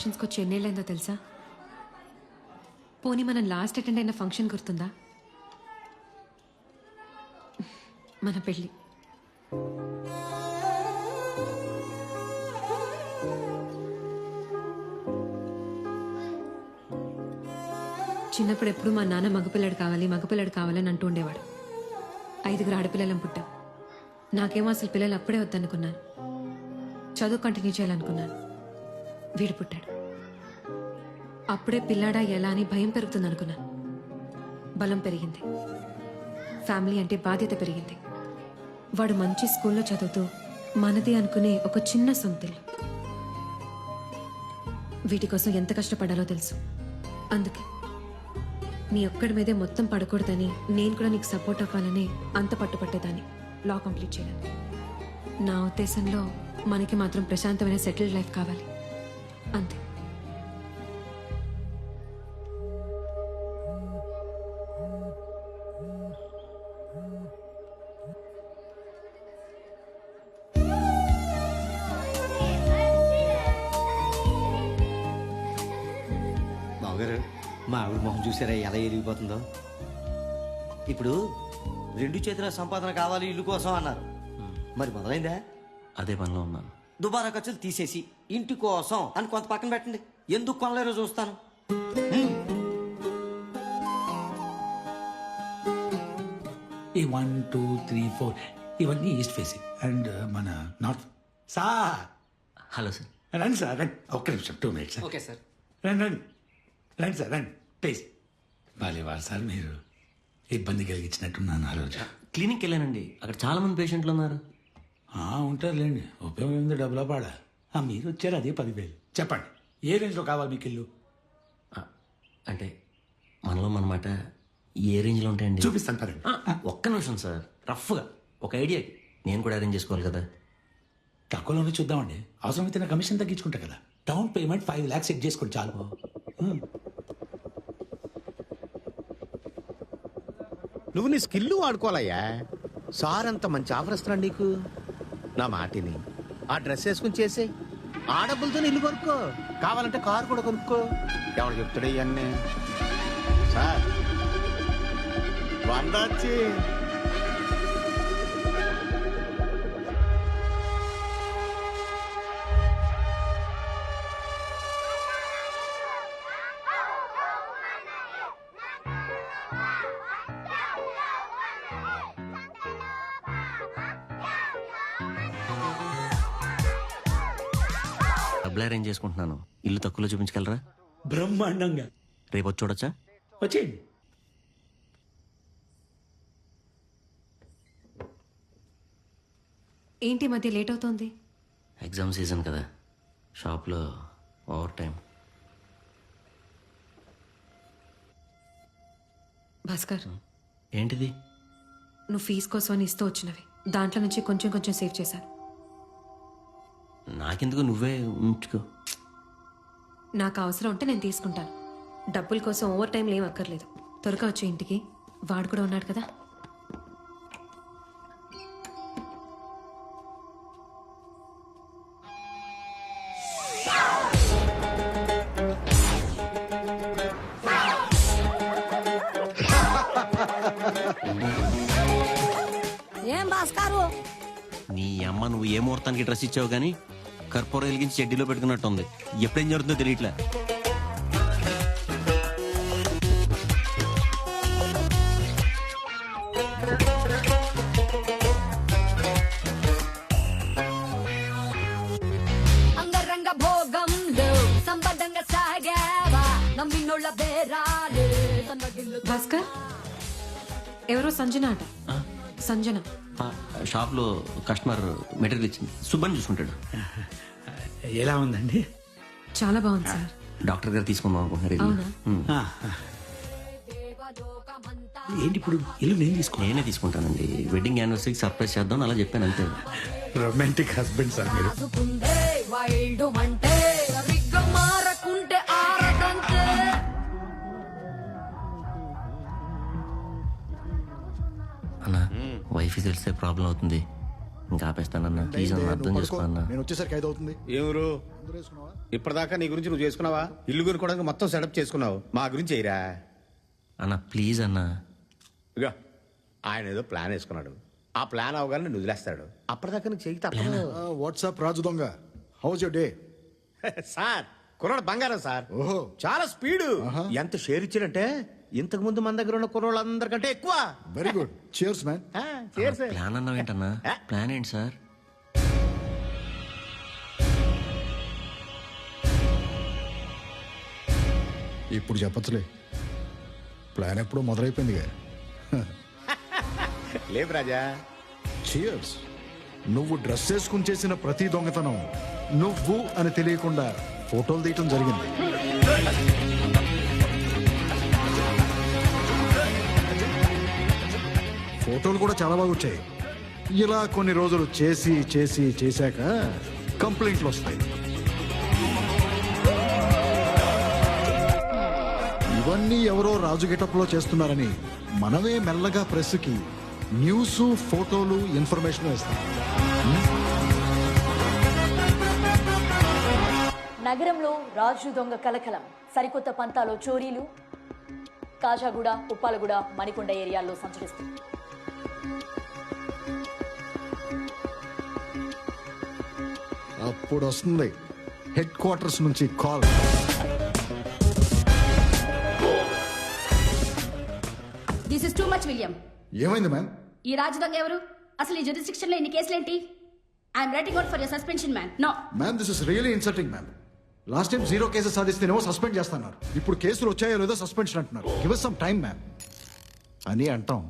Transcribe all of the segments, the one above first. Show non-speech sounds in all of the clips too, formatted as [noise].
ఫంక్షన్స్కి వచ్చి ఎన్నేళ్ళైందో తెలుసా? పోనీ మనం లాస్ట్ అటెండ్ అయిన ఫంక్షన్ గుర్తుందా? మన పెళ్ళి. చిన్నప్పుడు ఎప్పుడు మా నాన్న మగపిల్లడు కావాలి మగపిల్లడు కావాలని అంటూ ఉండేవాడు. ఐదుగురు ఆడపిల్లలం పుట్టాం. నాకేమో అసలు పిల్లలు అప్పుడే వద్దనుకున్నాను. చదువు కంటిన్యూ చేయాలనుకున్నాను. వీడు పుట్టాడు. అప్పుడే పిల్లాడా ఎలా అని భయం పెరుగుతుంది అనుకున్నాను బలం పెరిగింది. ఫ్యామిలీ అంటే బాధ్యత పెరిగింది. వాడు మంచి స్కూల్లో చదువుతూ మనది అనుకునే ఒక చిన్న సొంతిల్లు. వీటి కోసం ఎంత కష్టపడాలో తెలుసు. అందుకే నీ ఒక్కడి మీదే మొత్తం పడకూడదని నేను కూడా నీకు సపోర్ట్ అవ్వాలని అంత పట్టుపట్టేదాన్ని. లా కంప్లీట్ చేయడానికి నా ఉద్దేశంలో మనకి మాత్రం ప్రశాంతమైన సెటిల్డ్ లైఫ్ కావాలి. అంతే. బావగారు మా ఆవిడ మొహం చూసారా? ఎలా ఎరిగిపోతుందో ఇప్పుడు రెండు చేతుల సంపాదన కావాలి ఇల్లు కోసం అన్నారు. మరి మొదలైందా? అదే పనిలో ఉన్నాను. దుబారా ఖర్చులు తీసేసి ఇంటి కోసం అని కొంత పక్కన పెట్టండి. ఎందుకు కొనలేరో చూస్తాను. ఈ వన్ టూ త్రీ ఫోర్ ఇవన్నీ ఈస్ట్ ఫేసింగ్. అండ్ మన నార్త్. సార్! Hello sir. రండి సార్ రండి. ఒక్క నిమిషం టూ మినిట్స్ ఓకే సార్. రండి రండి. రండి సార్ రండి. ప్లీజ్. బాలేవారు సార్ మీరు ఇబ్బంది కలిగించినట్టున్నాను ఆ రోజు. క్లినిక్కి వెళ్ళానండి. అక్కడ చాలా మంది పేషెంట్లు ఉన్నారు. ఆ, ఉంటారులేండి. ఉపయోగం ఏంది డబ్బులా పాడా. ఆ, మీరు వచ్చారు అదే పదివేలు. చెప్పండి ఏ రేంజ్లో కావాలి మీకు ఇల్లు? అంటే మనలో మన మాట ఏ రేంజ్లో ఉంటాయండి? చూపిస్తాను పదండి. ఒక్క నిమిషం సార్ రఫ్గా ఒక ఐడియాకి నేను కూడా అరేంజ్ చేసుకోవాలి కదా. తక్కువలోనే చూద్దామండి. అవసరమైతే నా కమిషన్ తగ్గించుకుంటా కదా. Down payment five lakhs set చేసుకోండి చాలు. నువ్వు నీ స్కిల్ వాడుకోవాలయ్యా. సార్ అంత మంచి ఆఫర్ ఇస్తున్నాడు నీకు. నా మాటిని. ఆ డ్రెస్ వేసుకుని చేసే ఆ డబ్బులతో ఇల్లు కొనుక్కో. కావాలంటే కారు కూడా కొనుక్కో. ఎవరు చెప్తాడు ఇవన్నీ సార్ వంద వచ్చి డబ్బులు అరేంజ్ చేసుకుంటున్నాను. ఇల్లు తక్కువలో చూపించగలరా? బ్రహ్మాండంగా. రేపు వచ్చి చూడొచ్చా? వచ్చేయండి. ఏంటి మధ్య లేట్ అవుతోంది? ఎగ్జామ్ సీజన్ కదా. షాప్లో ఓవర్ టైం భాస్కర్. ఏంటిది? నువ్వు ఫీజు కోసం అని ఇస్తూ వచ్చినవి. దాంట్లో నుంచి కొంచెం కొంచెం సేవ్ చేశాను. నాకెందుకు నువ్వే ఉంచుకో. నాకు అవసరం ఉంటే నేను తీసుకుంటాను. డబ్బుల కోసం ఓవర్ టైంలో ఏం అక్కర్లేదు. త్వరగా వచ్చే ఇంటికి. వాడు కూడా ఉన్నాడు కదా. ఏం భాస్కారు? నీ అమ్మ నువ్వు ఏ ముహూర్తానికి డ్రెస్ ఇచ్చావు కానీ కర్పూరం వెలిగించి చెడ్డీలో పెట్టుకున్నట్టుంది. ఎప్పుడేం జరుగుతుందో తెలియట్లే. అంగరంగ భోగంలో సంబద్ధంగా సాగావా? నమ్మినోళ్ళ బేరాలు. సన్నగిల్లు భాస్కర్ ఎవరో సంజన అట. సంజన. షాప్లో కస్టమర్ మెటీరియల్ ఇచ్చింది సుబ్బని చూసుకుంటాడు ఎలా ఉందండి చాలా బాగుంది సార్ డాక్టర్ గారు తీసుకుందాం అనుకుంటున్నారు ఇల్లు. అవునా? ఉమ్. ఆ, ఆ. ఏంటి ఇప్పుడు ఇల్లు నేను తీసుకో నేనే తీసుకుంటానండి వెడ్డింగ్ యానివర్సరీకి సర్ప్రైజ్ చేద్దాం అలా చెప్పాను అంతే రొమాంటిక్ హస్బెండ్ సార్ మీరు వైల్డ్ అన్న వైఫ్ తెలిస్తే ప్రాబ్లం అవుతుంది. ఇంకా ఆపేస్తానన్న ప్లీజ్ అన్న అర్థం చేసుకో అన్న. నేను వచ్చేసరికి ఐదు అవుతుంది ఎవరు ఇప్పటిదాకా నీ గురించి నువ్వు చేసుకున్నావా? ఇల్లు కొనుక్కోవడానికి మొత్తం సెటప్ చేసుకున్నావు. మా గురించి ఎయిరా అన్న ప్లీజ్ అన్న. ఇక ఆయన ఏదో ప్లాన్ వేసుకున్నాడు. ఆ ప్లాన్ అవగానే నేను వదిలేస్తాడు. అప్పటిదాకా నీకు చెయ్యి తప్పదు. వాట్సాప్ రాజు దొంగ. హౌస్ యువర్ డే సార్ కుర్రాడు బంగారం సార్. ఓహో. చాలా స్పీడ్. ఎంత షేర్ ఇచ్చాడంటే ఇంతకు ముందు మన దగ్గర ఉన్న కుర్రోళ్ళందరికంటే ఎక్కువ. Very good cheers man. Plan అన్నావు ఏంటన్నా? ప్లాన్ ఏంటి సార్ ఇప్పుడు చెప్పచ్చులే. ప్లాన్ ఎప్పుడో మొదలైపోయిందిగా [laughs] లేదు రాజా. చియర్స్ నువ్వు డ్రెస్ వేసుకుని చేసిన ప్రతి దొంగతనం నువ్వు అని తెలియకుండా ఫోటోలు తీయటం జరిగింది. ఫోటోలు కూడా చాలా బాగా వచ్చాయి. ఇలా కొన్ని రోజులు చేసి చేసి చేశాక కంప్లైంట్లు వస్తాయి. ఇవన్నీ ఎవరో రాజు గెటప్లో చేస్తున్నారని మనమే మెల్లగా ప్రెస్కి న్యూస్ ఫోటోలు ఇన్ఫర్మేషన్ వేస్తాం. నగరంలో రాజు దొంగ కలకలం. సరికొత్త పంతాలో చోరీలు. కాజాగూడ ఉప్పాలగూడ మణికొండ ఏరియాల్లో సంచరిస్తుంది. అప్పుడు వస్తుంది. హెడ్ క్వార్టర్స్ నుంచి call this is too much William ఏమైంది మ్యామ్ ఈ రాజదొంగ ఎవరు? అసలు ఈ జ్యూరిస్డిక్షన్లో ఇన్ని కేసులేంటి? I'm writing out for your suspension man no ma'am this is really insulting ma'am last time zero cases సాధిస్తేనేమో suspend చేస్తున్నారు. ఇప్పుడు కేసులు వచ్చాయో లేదో సస్పెన్షన్ అంటున్నారు. గివ్ సమ్ టైం మ్యామ్ అని అంటాం.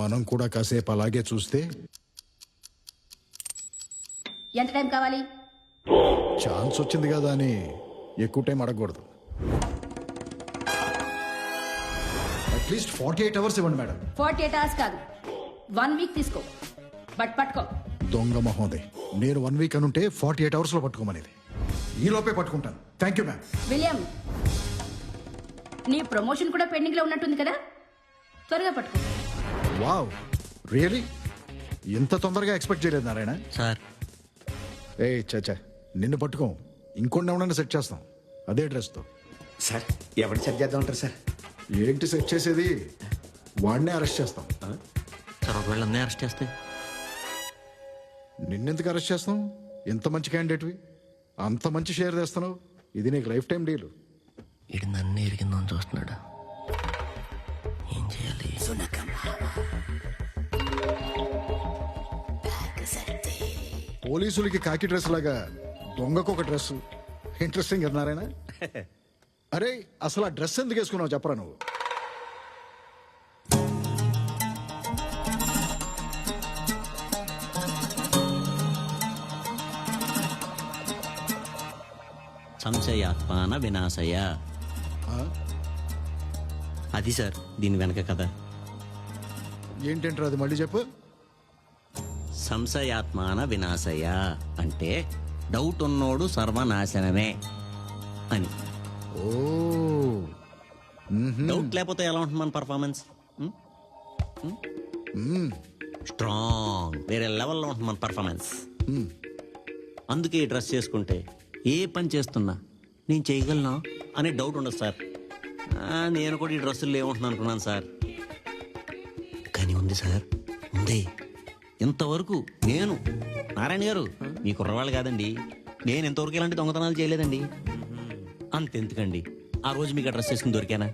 మనం కూడా కాసేపు అలాగే చూస్తే ఎంత టైం కావాలి? ఛాన్స్ వచ్చింది కదా అని ఎక్కువ టైం అడగకూడదు. At least forty eight hours ఇవ్వండి మేడం. ఫార్టీ ఎయిట్ అవర్స్ కాదు. వన్ వీక్ తీసుకో. బట్ పట్టుకో. దొంగ మహోదయ్ నేను వన్ వీక్ అనుంటే ఫార్టీ ఎయిట్ అవర్స్లో పట్టుకోమనేది. ఈ లోపే పట్టుకుంటాను. థ్యాంక్ యూ మ్యామ్ విలియం నీ ప్రమోషన్ కూడా పెండింగ్లో ఉన్నట్టుంది కదా? త్వరగా పట్టుకో. వావ్ రియలీ ఇంత తొందరగా ఎక్స్పెక్ట్ చేయలేదు నారాయణ? సార్ ఏ చచ్చా నిన్ను పట్టుకోం. ఇంకొన్ని ఎవడన్నా సెట్ చేస్తాం. అదే డ్రెస్తో. సార్ ఎవరు సెట్ చేద్దాం ఉంటారు సార్? ఏంటి సెట్ చేసేది? వాడినే అరెస్ట్ చేస్తాం. సార్ ఒకవేళ అన్నీ అరెస్ట్ చేస్తే? నిన్నెందుకు అరెస్ట్ చేస్తాం? ఎంత మంచి క్యాండిడేట్వి. అంత మంచి షేర్ చేస్తున్నావు ఇది నీకు లైఫ్ టైం డీల్. ఇటు నన్ను ఎరిగిందని చూస్తున్నాడు? ఏం చేయాలి? పోలీసులకి కాకి డ్రెస్ లాగా దొంగకు ఒక డ్రెస్. ఇంట్రెస్టింగ్ నారాయణ? [laughs] అరే అసలు ఆ డ్రెస్ ఎందుకు వేసుకున్నావు చెప్పరా నువ్వు? సంశయాత్మాన వినాశయ. అది సార్ దీని వెనక కదా ఏంటంటారు అది? మళ్ళీ చెప్పు. సంశయాత్మాన వినాశయ అంటే డౌట్ ఉన్నోడు సర్వనాశనమే అని. ఓ. డౌట్ లేకపోతే ఎలా ఉంటుంది మన పర్ఫార్మెన్స్? స్ట్రాంగ్. వేరే లెవెల్లో ఉంటుంది మన పర్ఫార్మెన్స్. అందుకే ఈ డ్రెస్ చేసుకుంటే ఏ పని చేస్తున్నా నేను చేయగలనా అనే డౌట్ ఉండదు సార్. నేను కూడా ఈ డ్రెస్సులు ఏముంటున్నాను అనుకున్నాను సార్. కానీ ఉంది సార్. ఉంది. ఇంతవరకు నేను నారాయణ గారు మీ కుర్రవాళ్ళు కాదండి. నేను ఇంతవరకు ఇలాంటి దొంగతనాలు చేయలేదండి. అంతెందుకండి. ఆ రోజు మీకు ఆ డ్రెస్ వేసుకుని దొరికానా?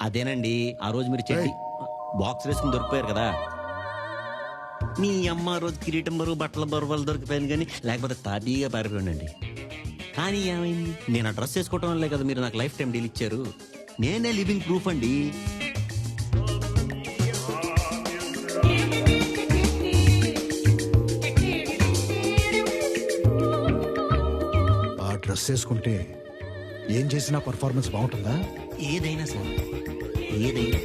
అదేనండి ఆ రోజు మీరు చెప్పి బాక్స్ వేసుకుని దొరికిపోయారు కదా. మీ అమ్మ ఆ రోజు కిరీటం బరువు బట్టల బరువులు దొరికిపోయాను కానీ లేకపోతే తాపీగా పారిపోయానండి కానీ ఏమైంది? నేను ఆ డ్రెస్ వల్లే కదా మీరు నాకు లైఫ్ టైం డీల్ ఇచ్చారు. నేనే లివింగ్ ప్రూఫ్ అండి. చేసుకుంటే ఏం చేసినా పర్ఫార్మెన్స్ బాగుంటుందా? ఏదైనా సార్. ఏదైనా.